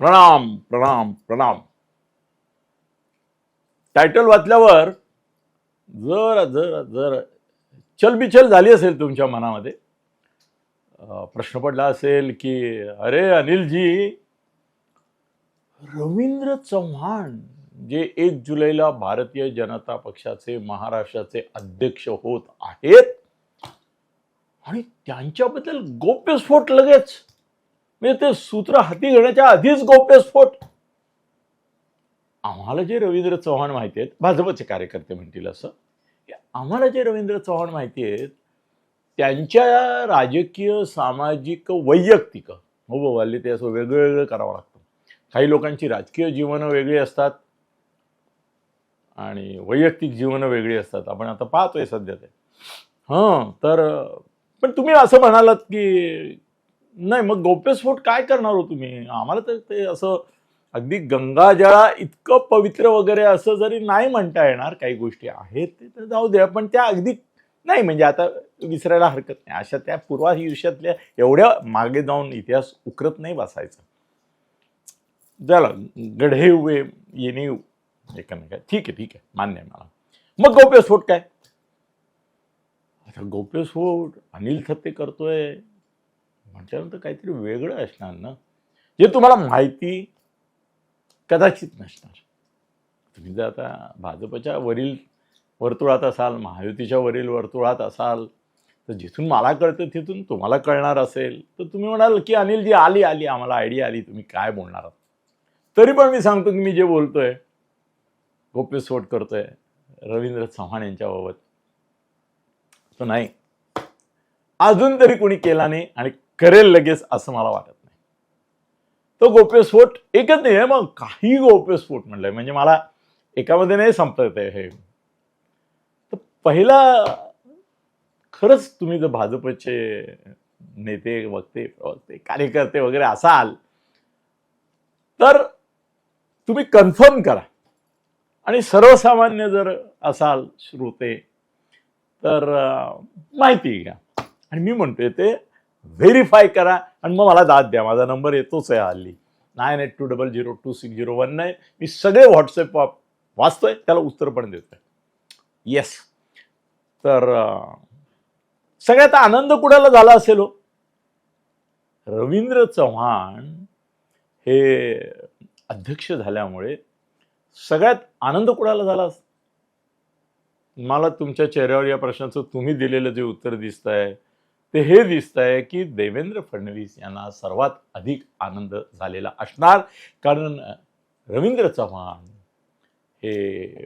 प्रणाम प्रणाम प्रणाम. टायटल वाचल्यावर जर जर जर चलबिचल झाली असेल तुमच्या मनामध्ये. प्रश्न पडला असेल की अरे अनिलजी रवींद्र चव्हाण जे एक जुलैला भारतीय जनता पक्षाचे महाराष्ट्राचे अध्यक्ष होत आहेत आणि त्यांच्याबद्दल गौप्यस्फोट लगेच म्हणजे ते सूत्र हाती घेण्याच्या आधीच गौप्यस्फोट आम्हाला जे रवींद्र चव्हाण माहिती आहेत भाजपचे कार्यकर्ते म्हणतील असं आम्हाला जे रवींद्र चव्हाण माहिती आहेत त्यांच्या राजकीय सामाजिक वैयक्तिक हो बोवाले ते असं वेगळं वेगळं करावं लागतं. काही लोकांची राजकीय जीवनं वेगळी असतात आणि वैयक्तिक जीवनं वेगळी असतात. आपण आता पाहतोय सध्या ते. हां तर पण तुम्ही असं म्हणालात की नाही मग गौप्यस्फोट काय करणार हो तुम्ही? आम्हाला तर ते असं अगदी गंगाजळा इतकं पवित्र वगैरे असं जरी नाही म्हणता येणार काही गोष्टी आहेत ते तर जाऊ द्या पण त्या अगदी नाही म्हणजे आता विसरायला हरकत नाही. अशा त्या पूर्वायुष्यातल्या एवढ्या मागे जाऊन इतिहास उकरत नाही बसायचा. झालं गढे उभे येणे एका काय ठीक आहे ठीक आहे मान्य आहे मला. मग गौप्यस्फोट काय? आता गौप्यस्फोट अनिल थत्ते करतोय. म्हटल्यानंतर काहीतरी वेगळं असणार ना? जे तुम्हाला माहिती कदाचित नसणार. तुम्ही जर आता भाजपच्या वरील वर्तुळात असाल महायुतीच्या वरील वर्तुळात असाल तर जिथून मला कळतं तिथून तुम्हाला कळणार असेल. तर तुम्ही म्हणाल की अनिल जी आली आली आम्हाला आयडिया आली तुम्ही काय बोलणार आहात? तरी पण मी सांगतो की मी जे बोलतोय गोप्यस्फोट करतोय रवींद्र चव्हाण यांच्याबाबत. तो नाही. अजून तरी कोणी केला नाही आणि करेल लगेच असं मला वाटत नाही. तो गोप्यस्फोट एकच नाही आहे मग काही गोप्यस्फोट म्हणलंय. म्हणजे मला एकामध्ये नाही संपता आहे हे. तर पहिला खरंच तुम्ही जर भाजपचे नेते वक्ते प्रवक्ते कार्यकर्ते वगैरे असाल तर तुम्ही कन्फर्म करा. आणि सर्वसामान्य जर असाल श्रोते तर माहिती घ्या. आणि मी म्हणतोय ते व्हेरीफाय करा आणि मग मला दाद द्या. माझा नंबर येतोच आहे हल्ली. Nine eight two double zero two six zero one nine मी सगळे व्हॉट्सअप वाचतोय त्याला उत्तर पण देतोय. येस तर सगळ्यात आनंद कुणाला झाला असेल हो? रवींद्र चव्हाण हे अध्यक्ष झाल्यामुळे सगळ्यात आनंद कुणाला झाला मला तुमच्या चेहऱ्यावर या प्रश्नाचं तुम्ही दिलेलं जे उत्तर दिसत आहे ते हे दिसत आहे की देवेंद्र फडणवीस यांना सर्वात अधिक आनंद झालेला असणार. कारण रवींद्र चव्हाण हे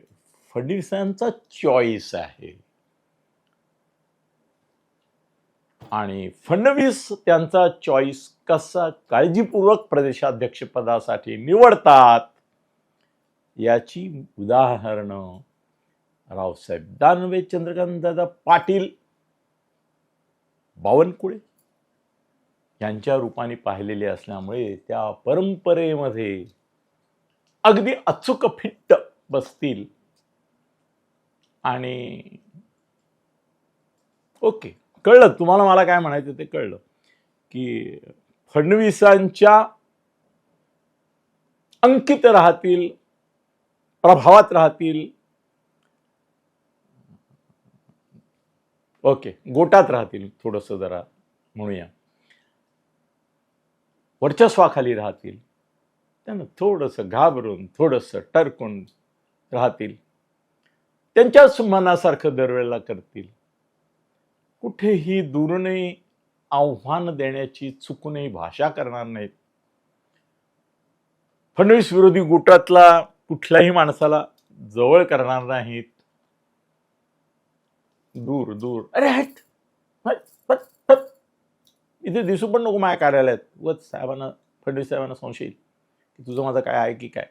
फडणवीसांचा चॉईस आहे. आणि फडणवीस त्यांचा चॉईस कसा काळजीपूर्वक प्रदेशाध्यक्षपदासाठी निवडतात याची उदाहरणं रावसाहेब दानवे चंद्रकांत दादा पाटील बावनकुळे यांच्या रूपाने पाहिलेले असल्यामुळे त्या परंपरेमध्ये अगदी अचूक फिट्ट बसतील. आणि ओके कळलं. तुम्हाला मला काय म्हणायचं ते कळलं. की फडणवीसांच्या अंकित राहतील प्रभावात राहतील ओके. गोटात राहतील थोडंसं जरा. म्हणूया. वर्चस्वाखाली राहतील. त्यांना थोडंसं घाबरून थोडंसं टरकून राहतील. त्यांच्याच मनासारखं दरवेळेला करतील. कुठेही दुरूनही आव्हान देण्याची चुकूनही भाषा करणार नाहीत. फडणवीस विरोधी गुटातला कुठल्याही माणसाला जवळ करणार नाहीत. दूर दूर. अरे हट. हट, हट, इथे दिसू पण नको माझ्या कार्यालयात. वच साहेबांना फडणवीस साहेबांना संशय येईल की तुझं माझं काय आहे की काय?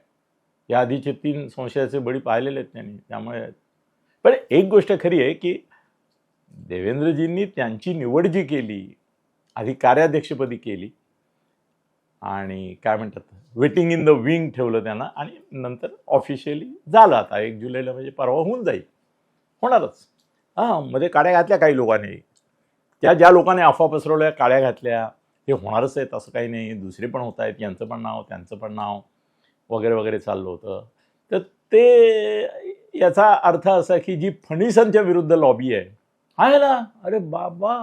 या आधीचे तीन संशयाचे बळी पाहिलेले आहेत त्यांनी त्यामुळे. पण एक गोष्ट खरी आहे की देवेंद्रजींनी त्यांची निवड जी केली आधी कार्याध्यक्षपदी केली आणि काय म्हणतात वेटिंग इन द विंग ठेवलं त्यांना आणि नंतर ऑफिशियली झालं. आता एक जुलैला म्हणजे परवा होऊन जाईल. होणारच. हां मध्ये काड्या घातल्या काही लोकांनी. त्या ज्या लोकांनी अफवा पसरवल्या काड्या घातल्या हे होणारच आहेत असं काही नाही. दुसरे पण होत आहेत यांचं पण नाव त्यांचं पण नाव वगैरे वगैरे चाललं होतं. तर ते याचा अर्थ असा की जी फडणवीसांच्या विरुद्ध लॉबी आहे आहे ना अरे बाबा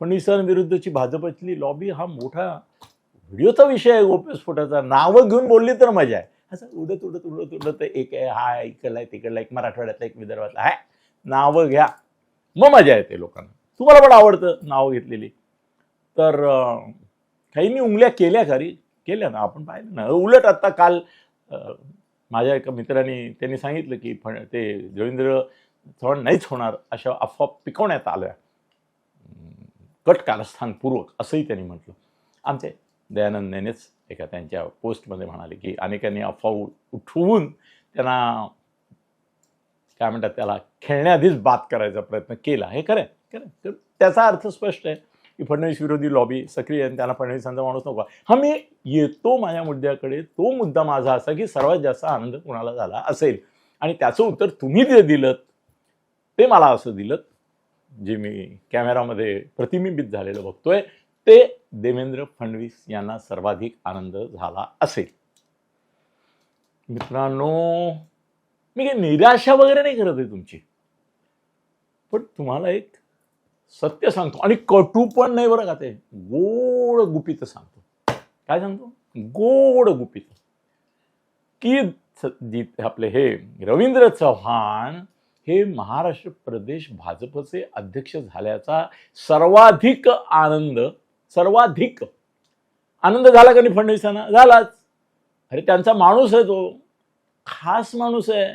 फडणवीसांविरुद्धची भाजपची लॉबी हा मोठा व्हिडिओचा विषय आहे गोप्यस्फोटाचा नावं घेऊन बोलली तर मजा आहे. असं उडत उडत उडत उडत एक आहे हा इकडला आहे तिकडला एक मराठवाड्यातला एक विदर्भातला आहे. नावं घ्या. मग मजा येते लोकांना. तुम्हाला पण आवडतं नावं घेतलेली. तर काही काहींनी उंगल्या केल्या खरी. केल्या ना आपण पाहिलं ना. उलट आता काल माझ्या एका मित्राने त्यांनी सांगितलं की फण ते देवेंद्र चव्हाण नाहीच होणार अशा अफवा पिकवण्यात आल्या. कट कारस्थानपूर्वक असंही त्यांनी म्हटलं. आमचे दयानंद नेनेच एका त्यांच्या पोस्टमध्ये म्हणाले की अनेकांनी अफवा उ- उठवून त्यांना काय म्हणतात त्याला खेळण्याआधीच बात करायचा प्रयत्न केला. हे खरं खरं तर त्याचा अर्थ स्पष्ट आहे की फडणवीस विरोधी लॉबी सक्रिय आहे आणि त्यांना फडणवीसांचा माणूस नको हा मी येतो माझ्या मुद्द्याकडे तो मुद्दा माझा असा की सर्वात जास्त आनंद कुणाला झाला असेल? आणि त्याचं उत्तर तुम्ही जे दिलं ते मला असं दिलं जे मी कॅमेरामध्ये प्रतिबिंबित झालेलं बघतोय ते देवेंद्र फडणवीस यांना सर्वाधिक आनंद झाला असेल. मित्रांनो मी काही निराशा वगैरे नाही करत आहे तुमची. पण तुम्हाला एक सत्य सांगतो. आणि कटू पण नाही बरं का ते. गोड गुपित सांगतो. काय सांगतो? गोड गुपित. की जी आपले हे रवींद्र चव्हाण हे महाराष्ट्र प्रदेश भाजपचे अध्यक्ष झाल्याचा सर्वाधिक आनंद सर्वाधिक आनंद झाला का नाही फडणवीसांना? झालाच. अरे त्यांचा माणूस आहे तो. खास माणूस आहे.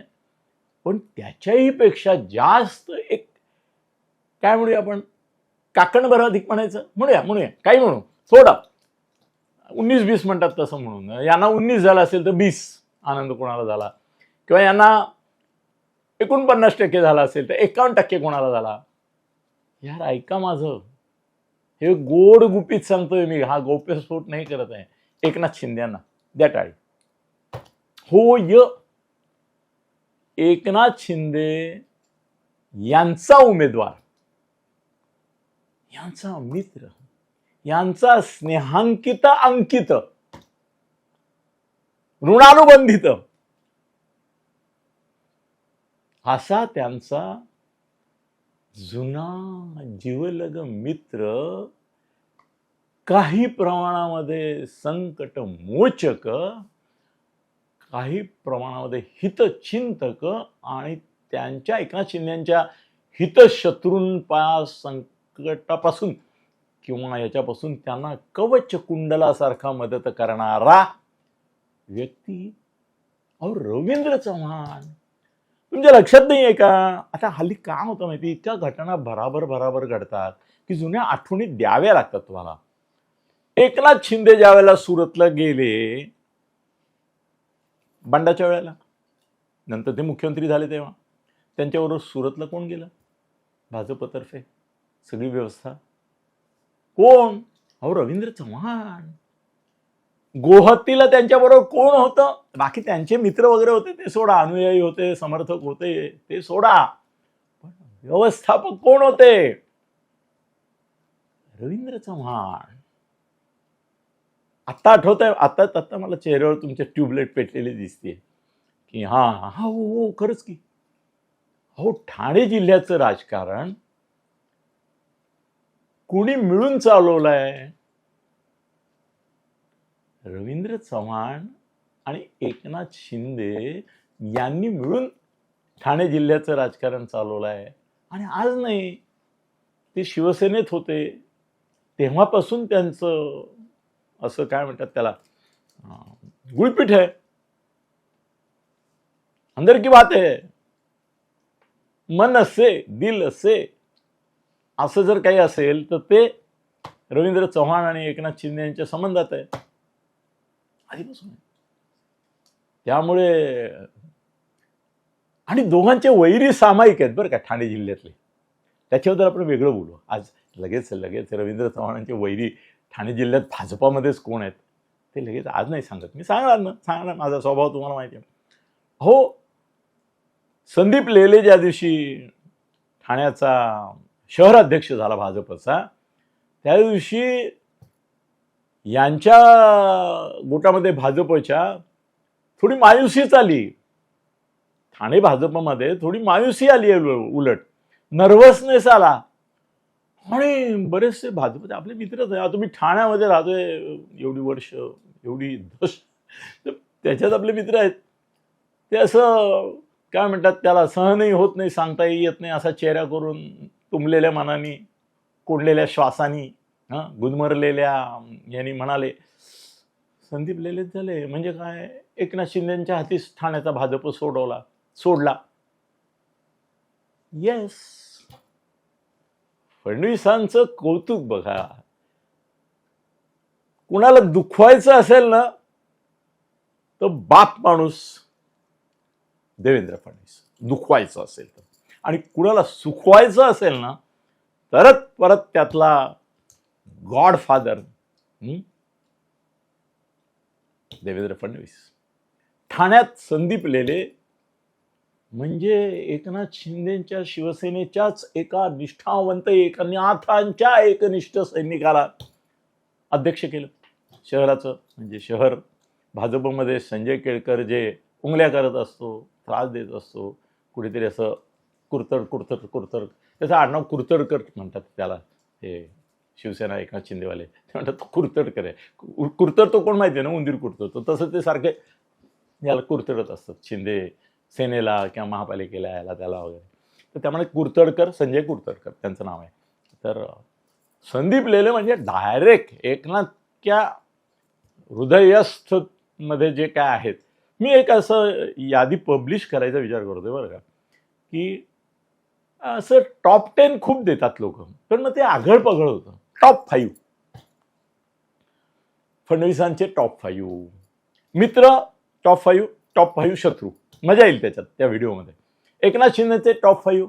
पण त्याच्याही पेक्षा जास्त एक काय म्हणूया आपण काकणभर अधिक म्हणायचं? म्हणूया म्हणूया. काही म्हणू. थोडा उन्नीस बीस म्हणतात तसं म्हणून. यांना उन्नीस झाला असेल तर बीस आनंद कोणाला झाला? किंवा यांना एकोणपन्नास टक्के झाला असेल तर एकावन्न टक्के कोणाला झाला? यार ऐका माझं. हे गोड गुपित सांगतोय मी. हा गौप्यस्फोट नाही करत आहे. एकनाथ शिंद्यांना द्या टाळी. हो य. एकनाथ शिंदे यांचा उमेदवार. यांचा मित्र. यांचा स्नेहांकित अंकित. ऋणानुबंधित. असा त्यांचा जुना जीवलग मित्र काही प्रमाणामध्ये संकट मोचक काही प्रमाणामध्ये हितचिंतक आणि त्यांच्या एकनाथ शिंदेच्या हितशत्रूंपा संकटापासून किंवा याच्यापासून त्यांना कवच कुंडलासारखा मदत करणारा व्यक्ती अहो रवींद्र चव्हाण. तुमच्या लक्षात नाही आहे का? आता हल्ली का होतं माहिती? इतक्या घटना भराभर भराभर घडतात की जुन्या आठवणी द्याव्या लागतात तुम्हाला. एकनाथ शिंदे ज्या वेळेला सुरतला गेले बंडाच्या वेळेला. नंतर ते मुख्यमंत्री झाले तेव्हा. त्यांच्याबरोबर सुरतला कोण गेलं? भाजपतर्फे सगळी व्यवस्था. कोण? अहो रवींद्र चव्हाण. गोहत्तीला त्यांच्याबरोबर कोण होतं? बाकी त्यांचे मित्र वगैरे होते ते सोडा. अनुयायी होते समर्थक होते ते सोडा. पण व्यवस्थापक कोण होते? रवींद्र चव्हाण. आत्ता आठवत आहे आता आत्ता मला चेहऱ्यावर तुमच्या ट्यूबलाईट पेटलेली दिसते की हां हा हो हो खरंच की. हो ठाणे जिल्ह्याचं राजकारण कुणी मिळून चालवलंय? रवींद्र चव्हाण आणि एकनाथ शिंदे यांनी मिळून ठाणे जिल्ह्याचं राजकारण चालवलं आहे आणि आज नाही ते शिवसेनेत होते. तेव्हापासून त्यांचं असं काय म्हणतात त्याला? गुळपीठ आहे. अंदर की बात आहे. मन असे दिल असे. असं जर काही असेल तर ते रवींद्र चव्हाण आणि एकनाथ शिंदे यांच्या संबंधात आहे. आधीपासून त्यामुळे आणि दोघांचे वैरी सामायिक आहेत बरं का ठाणे जिल्ह्यातले. त्याच्याबद्दल आपण वेगळं बोलू. आज लगेच लगेच रवींद्र चव्हाणांचे वैरी ठाणे जिल्ह्यात भाजपामध्येच कोण आहेत ते लगेच आज नाही सांगत. मी सांगणार ना सांगणार माझा स्वभाव तुम्हाला माहिती आहे. हो संदीप लेले ज्या दिवशी ठाण्याचा शहराध्यक्ष झाला भाजपचा त्या दिवशी यांच्या गोटामध्ये भाजपच्या थोडी मायुसीच आली ठाणे भाजपमध्ये थोडी मायुसी आली आहे उलट. नर्वसनेस आला. आणि बरेचसे भाजपचे आपले मित्रच आहे तुम्ही ठाण्यामध्ये राहतोय एवढी वर्ष एवढी दश त्याच्यात आपले मित्र आहेत. ते असं काय म्हणतात त्याला सहनही होत नाही सांगताही येत नाही असा चेहरा करून तुंबलेल्या मनाने कोंडलेल्या श्वासानी हां गुदमरलेल्या यांनी म्हणाले संदीप लेलेच झाले म्हणजे काय? एकनाथ शिंदेच्या हातीच ठाण्याचा भाजप सोडवला सोडला. येस फडणवीसांचं कौतुक बघा. कुणाला दुखवायचं असेल ना तर बाप माणूस देवेंद्र फडणवीस. दुखवायचं असेल तर. आणि कुणाला सुखवायचं असेल ना तरच परत त्यातला गॉडफादर देवेंद्र फडणवीस. ठाण्यात संदीप लेले म्हणजे एकनाथ शिंदेच्या शिवसेनेच्याच एका निष्ठावंत एकनाथांच्या एकनिष्ठ सैनिकाला अध्यक्ष केलं. शहराचं म्हणजे शहर. भाजपमध्ये संजय केळकर जे उंगल्या करत असतो त्रास देत असतो कुठेतरी असं कुरतड कुरतड कुरतड. त्याचं आडनाव कुरतडकर म्हणतात त्याला हे शिवसेना एकनाथ शिंदेवाले. ते म्हणतात कुरतडकर आहे कुरतड तो कोण माहिती आहे ना उंदीर कुरतडतो तसं ते सारखे याला कुरतडत असतात. शिंदे सेनेला किंवा महापालिकेला याला त्याला वगैरे. तर त्यामुळे कुरतडकर संजय कुरतडकर त्यांचं नाव आहे. तर संदीप लेले म्हणजे डायरेक्ट एकनाथच्या हृदयस्थमध्ये जे काय आहेत. मी एक असं यादी पब्लिश करायचा विचार करतोय बरं का की असं टॉप टेन खूप देतात लोक. पण मग ते आघळ पघळ होतं. टॉप फाईव्ह फडणवीसांचे टॉप फाईव्ह मित्र टॉप फाईव्ह टॉप फाईव्ह शत्रू. मजा येईल त्याच्यात त्या व्हिडिओमध्ये. एकनाथ शिंदेचे टॉप फाईव्ह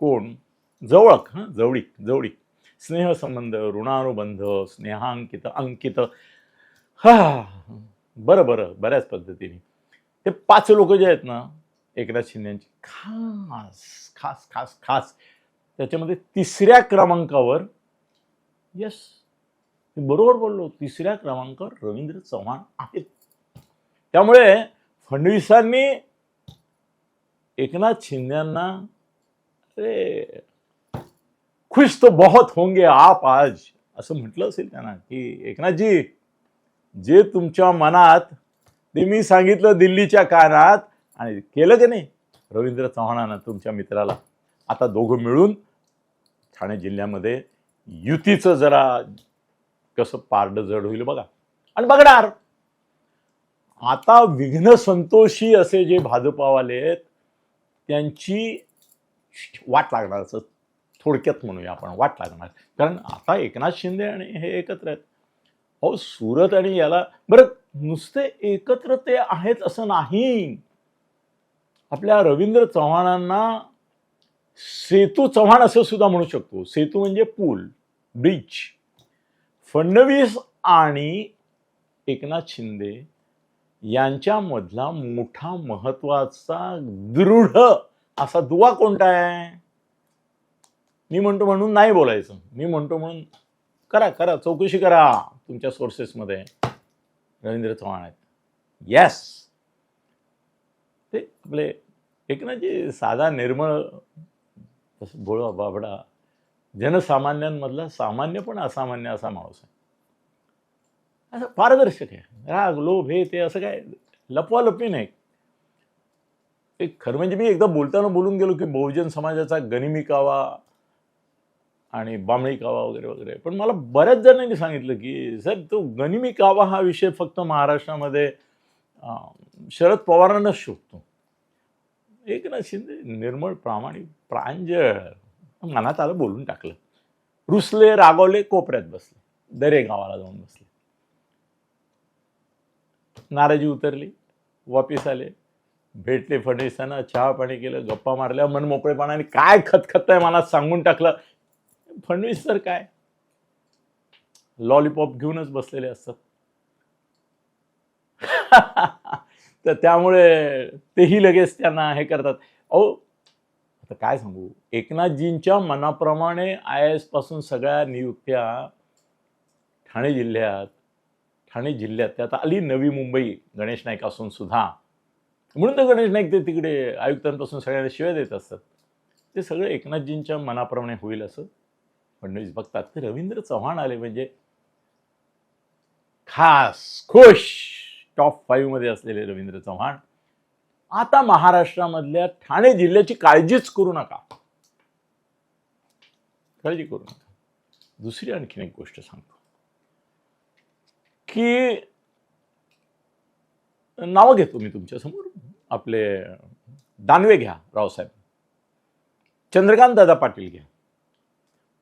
कोण? जवळक हां? जवळीक जवळीक. स्नेहसंबंध ऋणानुबंध स्नेहांकित अंकित. हा बरं बरं बऱ्याच पद्धतीने. ते पाच लोक जे आहेत ना एकनाथ शिंदेची खास खास खास खास. त्याच्यामध्ये तिसऱ्या क्रमांकावर यस मी बरोबर बोललो तिसऱ्या क्रमांकावर रवींद्र चव्हाण आहेत. त्यामुळे फडणवीसांनी एकनाथ शिंद्यांना अरे खुश तो बहुत होंगे आप आज असं म्हटलं असेल त्यांना की एकनाथजी जे तुमच्या मनात ते मी सांगितलं दिल्लीच्या कानात आणि केलं की नाही रवींद्र चव्हाणानं तुमच्या मित्राला. आता दोघं मिळून ठाणे जिल्ह्यामध्ये युतीचं जरा कसं पारडं जड होईल बघा. आणि बघणार. आता विघ्न संतोषी असे जे भाजपावाले आहेत त्यांची वाट लागणार असं थोडक्यात म्हणूया आपण वाट लागणार. कारण आता एकनाथ शिंदे आणि हे एकत्र आहेत. अहो सुरत आणि याला बरं नुसते एकत्र ते आहेत असं नाही. आपल्या रवींद्र चव्हाणांना सेतू चव्हाण असं सुद्धा म्हणू शकतो. सेतू म्हणजे पूल ब्रिज. फडणवीस आणि एकनाथ शिंदे यांच्यामधला मोठा महत्त्वाचा दृढ असा दुवा कोणता आहे? मी म्हणतो म्हणून नाही बोलायचं. मी म्हणतो म्हणून करा करा चौकशी करा तुमच्या सोर्सेसमध्ये रवींद्र चव्हाण आहेत. येस ते आपले एक ना जे साधा निर्मळ तसं भोळा बाबडा जनसामान्यांमधला सामान्य पण असामान्य असा माणूस आहे. असं पारदर्शक आहे. राग लोभ हे ते असं काय लपवालपी नाही. एक खरं म्हणजे मी एकदा बोलताना बोलून गेलो की बहुजन समाजाचा गनिमी कावा आणि बांबळी कावा वगैरे वगैरे. पण मला बऱ्याच जणांनी सांगितलं की सर तो गनिमी कावा हा विषय फक्त महाराष्ट्रामध्ये शरद पवारांनाच शोधतो. एकनाथ शिंदे निर्मळ प्रामाणिक प्रांजळ. मनात आलं बोलून टाकलं. रुसले रागवले कोपऱ्यात बसले. दरे गावाला जाऊन बसले. नाराजी उतरली वापिस आले. भेटले फडणवीसांना चहा पाणी केलं गप्पा मारल्या मन मोकळेपणाने काय खतखत आहे मनात सांगून टाकलं. फडणवीस सर काय? लॉलीपॉप घेऊनच बसलेले असतात. तर त्यामुळे तेही लगेच त्यांना हे करतात. अहो आता काय सांगू? एकनाथजींच्या मनाप्रमाणे आय एसपासून सगळ्या नियुक्त्या ठाणे जिल्ह्यात ठाणे जिल्ह्यात. त्यात आली नवी मुंबई. गणेश नाईक असून सुद्धा. म्हणून तर गणेश नाईक ते तिकडे आयुक्तांपासून सगळ्यांना शिवाय देत असतात. ते सगळं एकनाथजींच्या मनाप्रमाणे होईल असं फडणवीस बघतात. ते रवींद्र चव्हाण आले म्हणजे खास खुश. टॉप फाईव्हमध्ये असलेले रवींद्र चव्हाण. आता महाराष्ट्रामधल्या ठाणे जिल्ह्याची काळजीच करू नका. काळजी करू नका. दुसरी आणखीन एक गोष्ट सांगतो. की नावं घेतो मी तुमच्यासमोर. आपले दानवे घ्या रावसाहेब. चंद्रकांत दादा पाटील घ्या.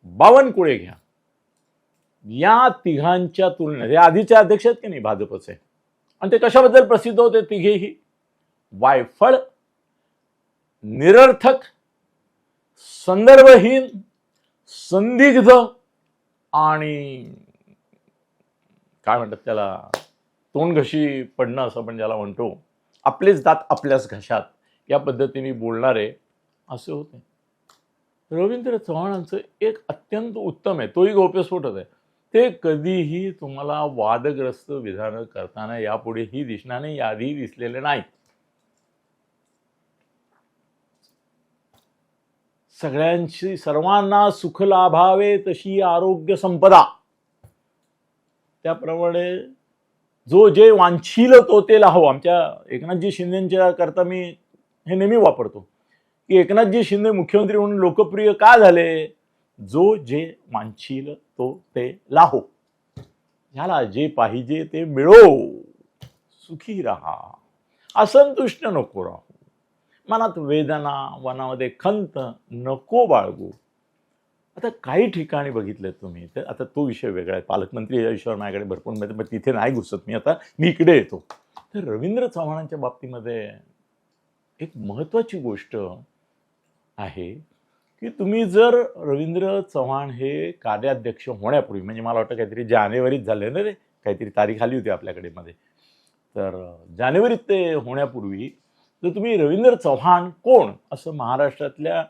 बावनकुळे घ्या. या तिघांच्या तुलनेत हे आधीचे अध्यक्ष आहेत की नाही भाजपचे? आणि ते कशाबद्दल प्रसिद्ध होते तिघेही? वायफळ निरर्थक संदर्भहीन संदिग्ध आणि काय म्हणतात त्याला तोंडघशी पडणं असं आपण ज्याला म्हणतो आपलेच दात आपल्याच घशात या पद्धतीने बोलणारे असे होते रवींद्र चव्हाणांचं एक अत्यंत उत्तम आहे तोही गोप्यस्फोटच आहे. ते कधीही तुम्हाला वादग्रस्त विधानं करताना यापुढेही दिसणार नाही याआधी दिसलेले नाही. सगळ्यांशी सर्वांना सुख लाभावे तशी आरोग्य संपदा. त्याप्रमाणे जो जे वांछील तो ते लाहो. आमच्या एकनाथजी शिंदेच्या करता मी हे नेहमी वापरतो की एकनाथजी शिंदे मुख्यमंत्री म्हणून लोकप्रिय का झाले? जो जे वांछील तो ते लाहो. ह्याला जे पाहिजे ते मिळो. सुखी राहा. असंतुष्ट नको राहू. मनात वेदना वनामध्ये खंत नको बाळगू. आता काही ठिकाणी बघितलं तुम्ही तर आता तो विषय वेगळा आहे. पालकमंत्री या विषयावर माझ्याकडे भरपूर म्हणजे मिळते पण तिथे नाही घुसत. मी आता मी इकडे येतो. तर रवींद्र चव्हाणांच्या बाबतीमध्ये एक महत्त्वाची गोष्ट आहे की तुम्ही जर रवींद्र चव्हाण हे कार्याध्यक्ष होण्यापूर्वी म्हणजे मला वाटतं काहीतरी जानेवारीत झाले ना रे काहीतरी तारीख आली होती आपल्याकडे मध्ये तर जानेवारीत ते होण्यापूर्वी तर तुम्ही रवींद्र चव्हाण कोण असं महाराष्ट्रातल्या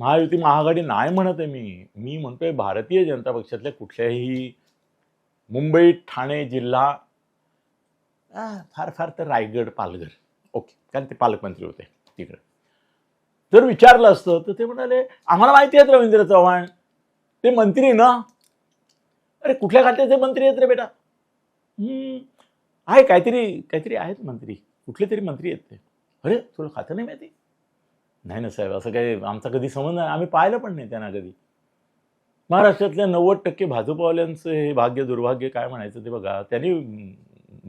महायुती महाआघाडी नाही म्हणत आहे मी. मी म्हणतोय भारतीय जनता पक्षातल्या कुठल्याही मुंबई ठाणे जिल्हा फार फार तर रायगड पालघर. ओके कारण ते पालकमंत्री होते तिकडे. जर विचारलं असतं तर ते म्हणाले आम्हाला माहिती आहेत रवींद्र चव्हाण. ते मंत्री ना? अरे कुठल्या खात्याचे मंत्री आहेत रे बेटा? "हम्म, आहे काहीतरी काहीतरी आहेत मंत्री. कुठले तरी मंत्री आहेत ते. अरे तुला खातं नाही माहिती? नाही ना साहेब असं काही आमचा कधी संबंध नाही. आम्ही पाहिलं पण नाही त्यांना कधी. महाराष्ट्रातल्या नव्वद टक्के भाजपवाल्यांचं हे भाग्य दुर्भाग्य काय म्हणायचं ते बघा. त्यांनी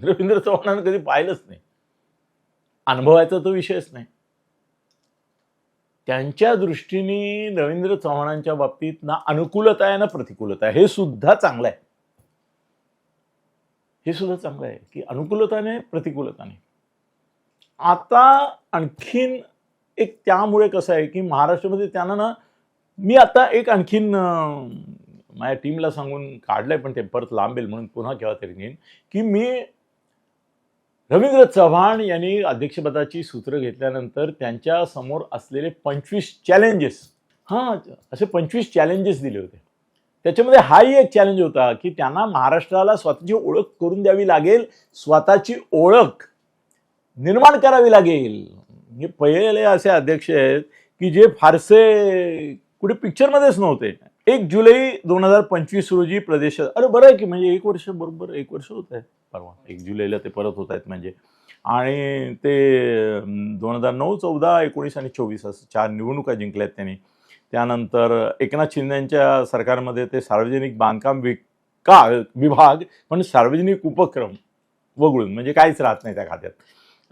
रवींद्र चव्हाणांना कधी पाहिलंच नाही. अनुभवायचा तो विषयच नाही. त्यांच्या दृष्टीने रवींद्र चव्हाणांच्या बाबतीत ना अनुकूलता आहे ना प्रतिकूलता आहे. हे सुद्धा चांगलं आहे. हे सुद्धा चांगलं आहे की अनुकूलताने प्रतिकूलताने. आता आणखीन एक त्यामुळे कसं आहे की महाराष्ट्रामध्ये त्यांना ना मी आता एक आणखीन माझ्या टीमला सांगून काढलंय पण ते परत लांबेल म्हणून पुन्हा केव्हा तरी घेईन की मी रवींद्र चव्हाण यांनी अध्यक्षपदाची सूत्र घेतल्यानंतर त्यांच्यासमोर असलेले पंचवीस चॅलेंजेस हां असे पंचवीस चॅलेंजेस दिले होते. त्याच्यामध्ये हाही एक चॅलेंज होता की त्यांना महाराष्ट्राला स्वतःची ओळख करून द्यावी लागेल स्वतःची ओळख निर्माण करावी लागेल. हे पहिले असे अध्यक्ष आहेत की जे फारसे कुठे पिक्चरमध्येच नव्हते. एक जुलै दोन हजार पंचवीस रोजी प्रदेश अरे बरं आहे की म्हणजे एक वर्ष बरोबर एक वर्ष होत आहे. परवा एक जुलैला ते परत होत आहेत म्हणजे. आणि ते दोन हजार नऊ चौदा एकोणीस आणि चोवीस असं चार निवडणुका जिंकल्यात त्यांनी. त्यानंतर एकनाथ शिंदेच्या सरकारमध्ये ते सार्वजनिक बांधकाम विका विभाग पण सार्वजनिक उपक्रम वगळून म्हणजे काहीच राहत नाही त्या खात्यात.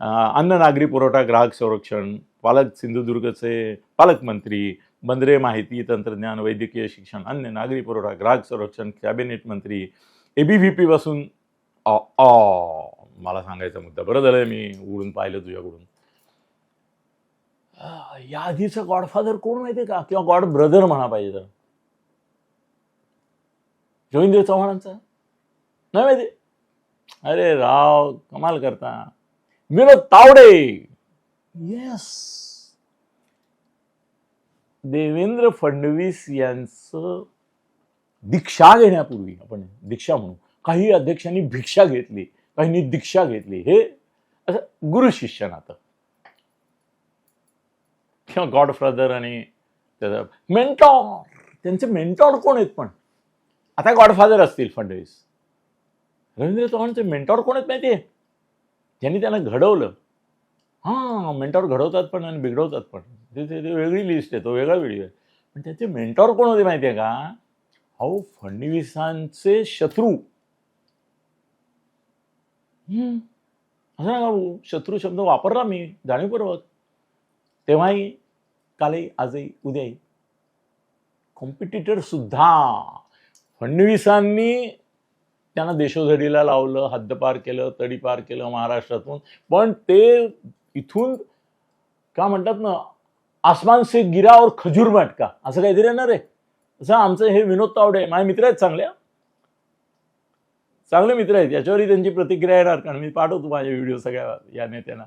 अन्न नागरी पुरवठा ग्राहक संरक्षण पालक सिंधुदुर्गचे पालकमंत्री बंदरे माहिती तंत्रज्ञान वैद्यकीय शिक्षण अन्न नागरी पुरवठा ग्राहक संरक्षण कॅबिनेट मंत्री ए बी व्ही अ अ, मला सांगायचा मुद्दा. बरं झालं मी उघडून पाहिलं तुझ्याकडून. या आधीचं गॉडफादर कोण माहितीये का? किंवा गॉड ब्रदर म्हणा पाहिजे तर. रवींद्र चव्हाणांचा? नाही माहिती. अरे राव कमाल करता. विनोद तावडे. येस देवेंद्र फडणवीस यांचं दीक्षा घेण्यापूर्वी आपण दीक्षा म्हणू काही अध्यक्षांनी भिक्षा घेतली काहींनी दीक्षा घेतली हे असं गुरु शिष्य नातं. किंवा गॉडफादर आणि त्याचा मेंटॉर त्यांचे मेंटॉर कोण आहेत पण? आता गॉडफादर असतील फडणवीस. रवींद्र चव्हाणचे मेंटॉर कोण आहेत माहितीये? ज्यांनी त्यांना घडवलं. हां मेंटॉर घडवतात पण आणि बिघडवतात पण. ते ते वेगळी लिस्ट आहे तो वेगळा व्हिडिओ आहे. पण त्याचे मेंटॉर कोण होते माहिती आहे का? अहो फडणवीसांचे शत्रू. हम्म. असं ना भाऊ शत्रू शब्द वापरला मी जाणीवपूर्वक. तेव्हाही कालही आजही उद्याही. कॉम्पिटिटर सुद्धा. फडणवीसांनी त्यांना देशोधडीला लावलं हद्दपार केलं तडीपार केलं महाराष्ट्रातून. पण ते इथून का म्हणतात ना आसमान से गिरा और खजूर मटका असं काहीतरी येणार आहे. असं आमचं हे विनोद तावडे माझे मित्र आहेत चांगले चांगले मित्र आहेत याच्यावरही त्यांची प्रतिक्रिया येणार कारण मी पाठवतो माझे व्हिडिओ सगळ्या या नेत्यांना.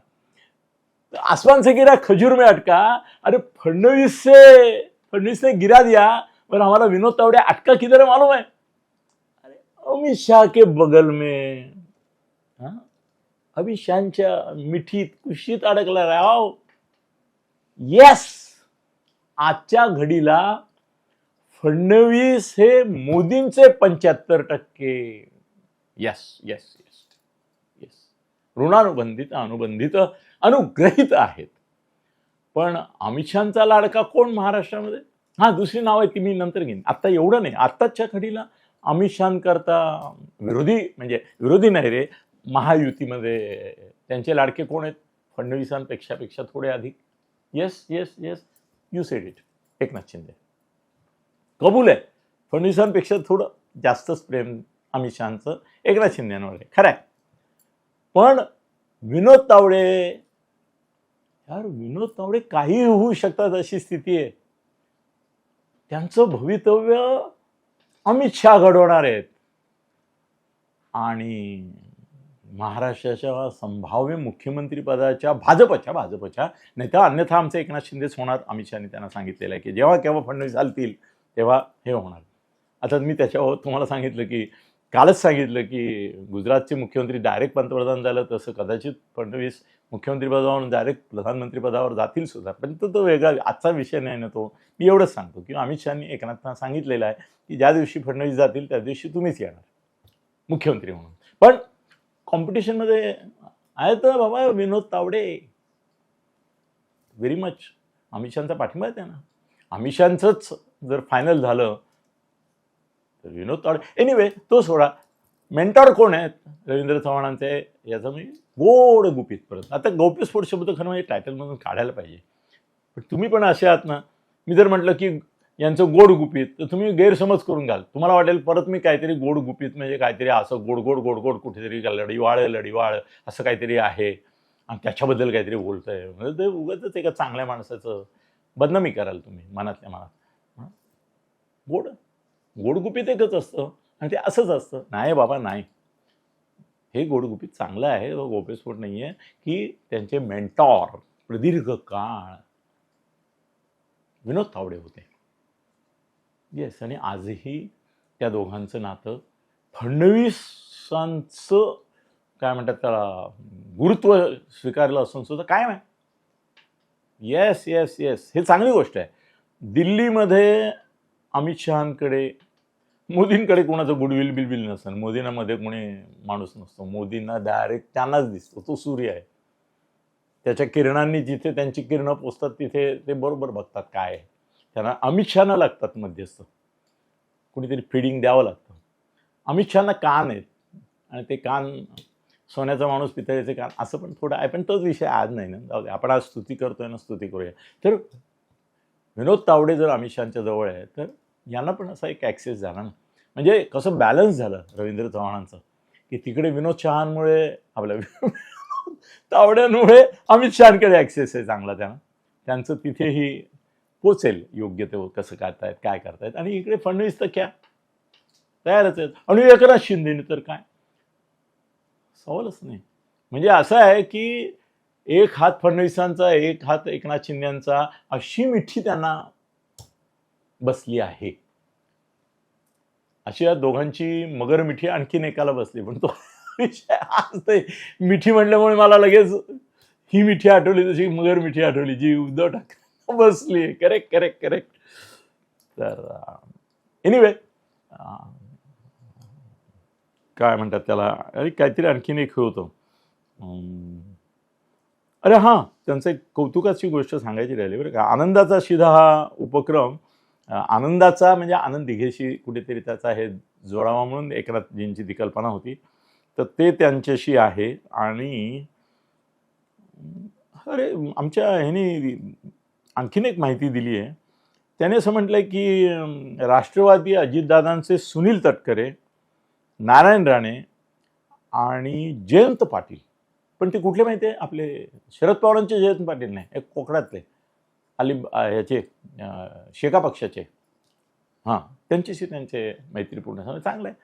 तर आसमान से गिरा खजूर में अटका अरे फडणवीस से फडणवीस ने गिरा दिया पण आम्हाला विनोद तावडे अटका किती मालूम आहे. अमित शाह के बगल में। हाँ? अमित शाहच्या मिठीत कुशीत अडकला राव येस आजच्या घडीला फडणवीस हे मोदींचे पंच्याहत्तर टक्के। येस येस येस येस ऋणानुबंधित अनुबंधित अनुग्रहित आहेत. पण अमित शहाचा लाडका कोण महाराष्ट्रामध्ये? हा दुसरी नाव आहेत ती मी नंतर घेईन. आत्ता एवढं नाही. आत्ताच्या घडीला अमित शहाकरता विरोधी म्हणजे विरोधी नाही रे महायुतीमध्ये. त्यांचे लाडके कोण आहेत? फडणवीसांपेक्षा पेक्षा थोडे अधिक. Yes yes yes you said it Eknath Shinde. कबूल आहे. फडणवीसांपेक्षा थोडं जास्तच प्रेम अमित शहाचं एकनाथ शिंदेवर आहे. खरं आहे. पण विनोद तावडे यार विनोद तावडे काही होऊ शकतात अशी स्थिती आहे. त्यांचं भवितव्य अमित शहा घडवणार आहेत. आणि महाराष्ट्राच्या संभाव्य मुख्यमंत्रीपदाच्या भाजपच्या भाजपच्या नाही तर अन्यथा आमचे एकनाथ शिंदेच होणार. अमित शहाने त्यांना सांगितलेलं आहे की जेव्हा केव्हा फडणवीस आलतील तेव्हा हे होणार. आता मी त्याच्यावर तुम्हाला सांगितलं की कालच सांगितलं की गुजरातचे मुख्यमंत्री डायरेक्ट पंतप्रधान झालं तसं कदाचित फडणवीस मुख्यमंत्री पदावरून डायरेक्ट प्रधानमंत्री पदावर जातील सुद्धा. पण तो तो वेगळा आजचा विषय नाही ना तो. मी एवढंच सांगतो की अमित शहानी एकनाथना सांगितलेलं आहे की ज्या दिवशी फडणवीस जातील त्या दिवशी तुम्हीच येणार. मुख्यमंत्री म्हणून. पण कॉम्पिटिशनमध्ये आहे तर बाबा विनोद तावडे. व्हेरी मच अमित शहाचा पाठिंबा आहे त्यांना. अमित शहाचंच जर फायनल झालं तर विनोद तावडे एनिवे तो सोडा. मेंटॉर कोण आहेत? रवींद्र चव्हाणांचे याचं मी गोड गुपित परत. आता गौप्यस्फोट शब्द खरं म्हणजे टायटलमधून काढायला पाहिजे. पण तुम्ही पण असे आहात ना मी जर म्हटलं की यांचं गोड गुपित तर तुम्ही गैरसमज करून घाल. तुम्हाला वाटेल परत मी काहीतरी गोड गुपित म्हणजे काहीतरी असं गोड गोड गोड गोड कुठेतरी लढीवाळ लढीवाळ असं काहीतरी आहे. आणि त्याच्याबद्दल काहीतरी बोलतंय. म्हणजे ते उगाच एका चांगल्या माणसाचं बदनामी कराल तुम्ही मनातल्या मनात. गोड. गोडगुपित एकच असतं आणि ते असंच असतं. नाही बाबा नाही. हे गोडगुपित चांगलं आहे तो गोपेस्फोट नाही आहे की त्यांचे मेंटॉर प्रदीर्घ काळ विनोद तावडे होते. येस आणि आजही त्या दोघांचं नातं फडणवीसांचं काय म्हणतात त्याला गुरुत्व स्वीकारलं असून सुद्धा काय आहे. येस येस येस हे चांगली गोष्ट आहे. दिल्लीमध्ये अमित शहांकडे मोदींकडे कोणाचं गुडविल बिलबिल नसतं मोदींमध्ये कोणी माणूस नसतो. मोदींना डायरेक्ट त्यांनाच दिसतो. तो सूर्य आहे. त्याच्या किरणांनी जिथे त्यांची किरणं पोचतात तिथे ते बरोबर बघतात काय आहे. त्यांना अमित शहाना लागतात मध्यस्थ. कुणीतरी फिडिंग द्यावं लागतं. अमित शहाना कान आहेत. आणि ते कान सोन्याचा माणूस पितळेचे कान असं पण थोडं आहे. पण तोच विषय आज नाही ना. जाऊ दे. आपण आज स्तुती करतोय ना स्तुती करूया. तर विनोद तावडे जर अमित शहाच्या जवळ आहे तर यांना पण असा एक ॲक्सेस झाला ना. म्हणजे कसं बॅलन्स झालं रवींद्र चव्हाणांचं. की तिकडे विनोद शहांमुळे आपल्या तावड्यांमुळे अमित शहाकडे ॲक्सेस आहे चांगला त्यांना त्यांचं तिथेही पोचेल योग्य ते कसं करतायत काय करतायत. आणि इकडे फडणवीस तर क्या? तयारच आहेत. आणि एकनाथ शिंदेने तर काय? सवालच नाही. म्हणजे असं आहे की एक हात फडणवीसांचा एक हात एकनाथ शिंदेचा अशी मिठी त्यांना बसली आहे. अशी या दोघांची मगर मिठी आणखीन एकाला बसली पण तो विषय आज ते मिठी म्हटल्यामुळे मला लगेच ही मिठी आठवली तशी मगर मिठी आठवली. जी उद्धव ठाकरे बसली करेक्ट करेक्ट करेक्ट तर uh, एनिवे uh, काय म्हणतात त्याला? अरे काहीतरी आणखीन एक होतं. अरे हां त्यांचं एक कौतुकाची गोष्ट सांगायची राहिली बरं का. आनंदाचा शिधा हा उपक्रम आनंदाचा म्हणजे आनंद दिघेशी कुठेतरी त्याचा हे जोडावा म्हणून एकनाथजींची ती कल्पना होती. तर ते त्यांच्याशी आहे आणि अरे आमच्या ह्यानी आणखीन एक माहिती दिली आहे. त्याने असं म्हटलं की राष्ट्रवादी अजितदादांचे सुनील तटकरे नारायण राणे आणि जयंत पाटील. पण ते कुठले माहिती आहे? आपले शरद पवारांचे जयंत पाटील नाही एक कोकणातले. अली ह्याचे शेका पक्षाचे. हां त्यांच्याशी त्यांचे मैत्रीपूर्ण झालं. चांगलं आहे.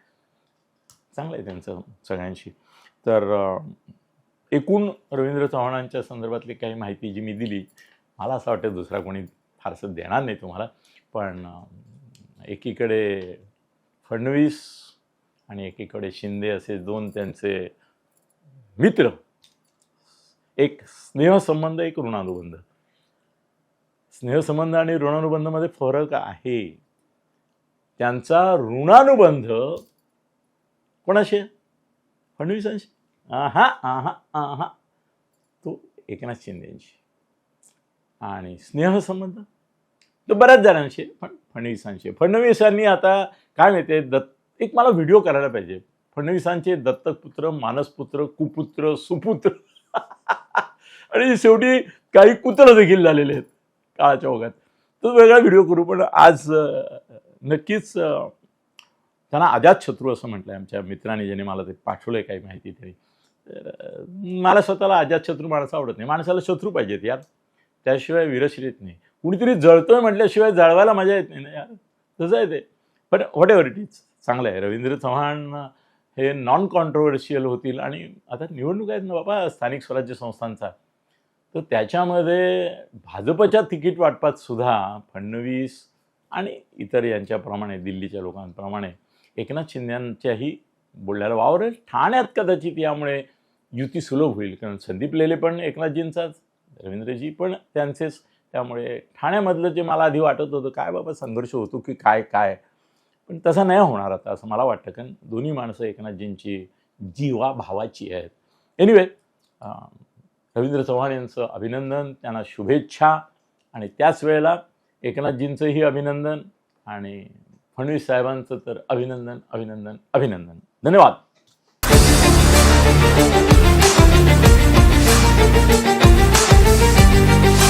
चांगलं आहे त्यांचं सगळ्यांशी. तर एकूण रवींद्र चव्हाणांच्या संदर्भातली काही माहिती जी मी दिली मला असं वाटतं दुसरा कोणी फारसं देणार नाही तुम्हाला. पण एकीकडे फडणवीस आणि एकीकडे शिंदे असे दोन त्यांचे मित्र एक स्नेहसंबंध एक ऋणानुबंध. स्नेहसंबंध आणि ऋणानुबंधमध्ये फरक आहे. त्यांचा ऋणानुबंध कोणाशी? फडणवीसांशी. आहा आहा आहा. तो एकनाथ शिंदेशी. आणि स्नेहसंबंध? तो बऱ्याच जणांशी आहे, पण फडणवीसांशी. फडणवीसांनी आता काय माहिती दत्त एक मला व्हिडिओ करायला पाहिजे. फडणवीसांचे दत्तक पुत्र मानसपुत्र कुपुत्र सुपुत्र. आणि शेवटी काही कुत्र देखील झालेले आहेत. काळाच्या ओघात. तो वेगळा व्हिडिओ करू पण आज नक्कीच त्यांना त्यांना अजातशत्रू असं म्हटलं आहे आमच्या मित्रांनी ज्याने मला ते पाठवलं काही माहिती तरी. तर मला स्वतःला अजातशत्रू माणसं आवडत नाही. माणसाला शत्रू पाहिजेत यार. त्याशिवाय विरशिरीत नाही. कुणीतरी जळतोय म्हटल्याशिवाय जळवायला मजा येत नाही ना यार. तसं आहे ते. पण व्हॉट एव्हर इट इज चांगलं आहे. रवींद्र चव्हाण हे नॉन कॉन्ट्रोवर्शियल होतील आणि आता निवडणूक आहेत ना बाबा स्थानिक स्वराज्य संस्थांचा. तर त्याच्यामध्ये भाजपच्या तिकीट वाटपात सुद्धा फडणवीस आणि इतर यांच्याप्रमाणे दिल्लीच्या लोकांप्रमाणे एकनाथ शिंदेच्याही बोलण्याला वावर आहे. ठाण्यात कदाचित यामुळे युती सुलभ होईल. कारण संदीप लेले पण एकनाथजींचाच रवींद्रजी पण त्यांचेच. त्यामुळे ठाण्यामधलं जे मला आधी वाटत होतं काय बाबा संघर्ष होतो की काय काय? पण तसा नाही होणार आता असं मला वाटतं. कारण दोन्ही माणसं एकनाथजींची जीवा भावाची आहेत एनिवे रवींद्र चव्हाण यांचं अभिनंदन त्यांना शुभेच्छा. आणि त्याच वेळेला एकनाथजींचंही अभिनंदन आणि फडणवीस साहेबांचं तर अभिनंदन अभिनंदन अभिनंदन. धन्यवाद.